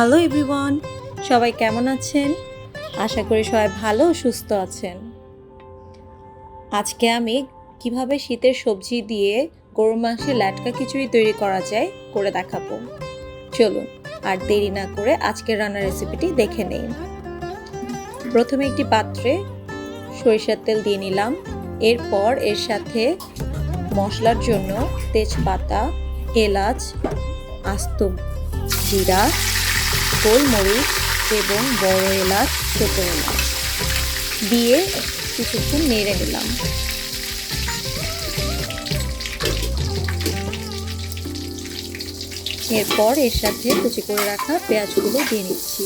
Hello everyone, সবাই কেমন আছেন? আশা করি সবাই ভালো সুস্থ আছেন। আজকে আমি কীভাবে শীতের সবজি দিয়ে গরু মাংসের লাটকা খিচুড়ি তৈরি করা যায় করে দেখাবো। চলুন, আর দেরি না করে আজকের রান্নার রেসিপিটি দেখে নেই। প্রথমে একটি পাত্রে সরিষার তেল দিয়ে নিলাম। এরপর এর সাথে মশলার জন্য তেজপাতা, এলাচ, আস্ত জিরা গোলমরিচ এবং বড় এলাচ ছোট এলাচ দিয়ে কিছুক্ষণ নেড়ে নিলাম। এরপর এর সাথে কুচি করে রাখা পেঁয়াজগুলো দিয়ে নিচ্ছি।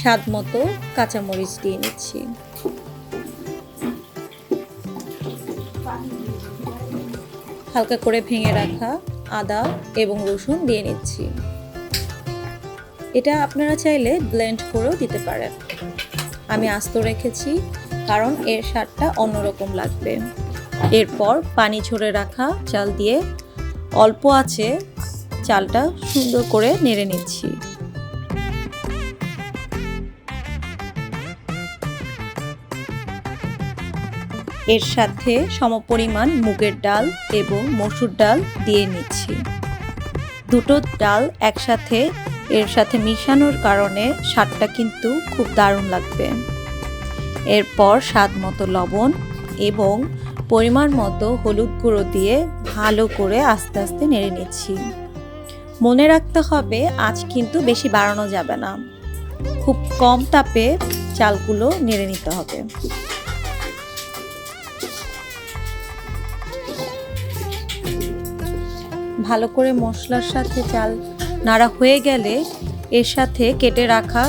স্বাদ মতো কাঁচামরিচ দিয়ে নিচ্ছি। হালকা করে ভেঙে রাখা আদা এবং রসুন দিয়ে নিচ্ছি। এটা আপনারা চাইলে ব্লেন্ড করেও দিতে পারেন। আমি আস্ত রেখেছি কারণ এর স্বাদটা অন্যরকম লাগবে। এরপর পানি ঝরে রাখা চাল দিয়ে অল্প আছে চালটা সুন্দর করে নেড়ে নিচ্ছি। এর সাথে সমপরিমাণ মুগের ডাল এবং মসুর ডাল দিয়ে নিচ্ছি। দুটো ডাল একসাথে এর সাথে মিশানোর কারণে স্বাদটা কিন্তু খুব দারুণ লাগবে। এরপর স্বাদ মতো লবণ এবং পরিমাণ মতো হলুদ গুঁড়ো দিয়ে ভালো করে আস্তে আস্তে নেড়ে নিচ্ছি। মনে রাখতে হবে আজ কিন্তু বেশি বাড়ানো যাবে না। খুব কম তাপে চালগুলো নেড়ে নিতে হবে। ভালো করে মশলার সাথে চাল নাড়া হয়ে গেলে এর সাথে কেটে রাখা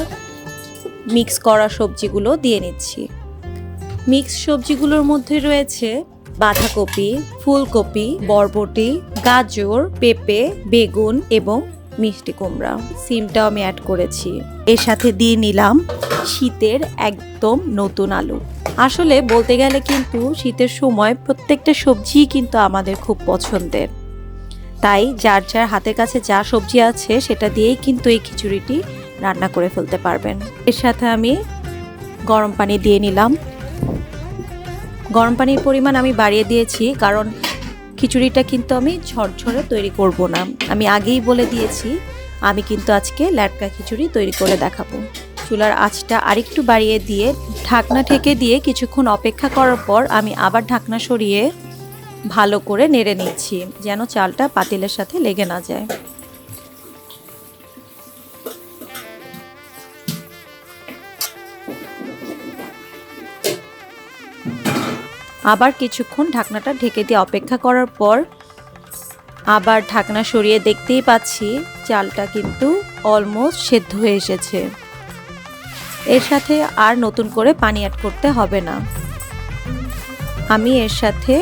মিক্স করা সবজিগুলো দিয়ে নিচ্ছি। মিক্স সবজিগুলোর মধ্যে রয়েছে বাঁধাকপি, ফুলকপি, বরবটি, গাজর, পেঁপে, বেগুন এবং মিষ্টি কুমড়া। সিমটাও আমি অ্যাড করেছি। এর সাথে দিয়ে নিলাম শীতের একদম নতুন আলু। আসলে বলতে গেলে কিন্তু শীতের সময় প্রত্যেকটা সবজিই কিন্তু আমাদের খুব পছন্দের। তাই যার যার হাতের কাছে যা সবজি আছে সেটা দিয়েই কিন্তু এই খিচুড়িটি রান্না করে ফেলতে পারবেন। এর সাথে আমি গরম পানি দিয়ে নিলাম। গরম পানির পরিমাণ আমি বাড়িয়ে দিয়েছি কারণ খিচুড়িটা কিন্তু আমি ঝরঝরে তৈরি করব না। আমি আগেই বলে দিয়েছি, আমি কিন্তু আজকে ল্যাটকা খিচুড়ি তৈরি করে দেখাবো। চুলার আঁচটা আরেকটু বাড়িয়ে দিয়ে ঢাকনা ঠেকে দিয়ে কিছুক্ষণ অপেক্ষা করার পর আমি আবার ঢাকনা সরিয়ে ভালো করে নেড়ে নিচ্ছি, যেন চালটা পাতিলের সাথে লেগে না যায়। আবার কিছুক্ষণ ঢাকনাটা ঢেকে দিয়ে অপেক্ষা করার পর আবার ঢাকনা সরিয়ে দেখতেই পাচ্ছি চালটা কিন্তু অলমোস্ট সেদ্ধ হয়ে এসেছে। এর সাথে আর নতুন করে পানি অ্যাড করতে হবে না। আমি এর সাথে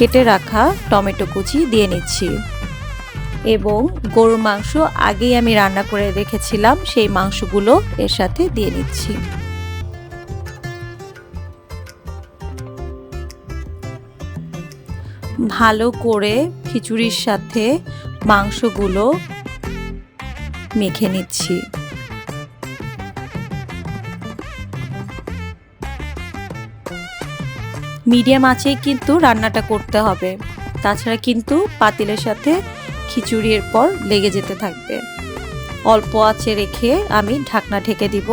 কেটে রাখা টমেটো কুচি দিয়ে নিচ্ছি। এবং গরুর মাংস আগেই আমি রান্না করে রেখেছিলাম, সেই মাংসগুলো এর সাথে দিয়ে নিচ্ছি। ভালো করে খিচুড়ির সাথে মাংসগুলো মেখে নিচ্ছি। মিডিয়াম আঁচেই কিন্তু রান্নাটা করতে হবে। তাছাড়া কিন্তু পাতিলের সাথে খিচুড়ির পর লেগে যেতে থাকবে। অল্প আঁচে রেখে আমি ঢাকনা ঢেকে দিব।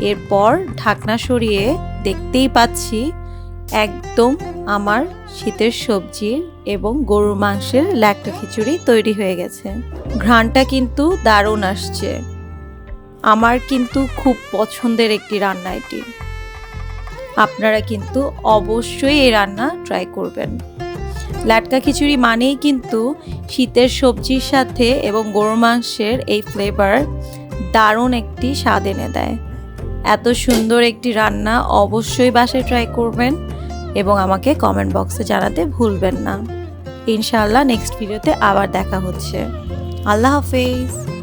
এরপর ঢাকনা সরিয়ে দেখতেই পাচ্ছি একদম আমার শীতের সবজির এবং গরুর মাংসের ল্যাকটা খিচুড়ি তৈরি হয়ে গেছে। ঘ্রাণটা কিন্তু দারুণ আসছে। আমার কিন্তু খুব পছন্দের একটি রান্না এটি। আপনারা কিন্তু অবশ্যই এই রান্না ট্রাই করবেন। লাটকা খিচুড়ি মানেই কিন্তু শীতের সবজির সাথে এবং গরু মাংসের এই ফ্লেভার দারুণ একটি স্বাদ এনে দেয়। এত সুন্দর একটি রান্না অবশ্যই বাসায় ট্রাই করবেন এবং আমাকে কমেন্ট বক্সে জানাতে ভুলবেন না। ইনশাআল্লাহ নেক্সট ভিডিওতে আবার দেখা হচ্ছে। আল্লাহ হাফেজ।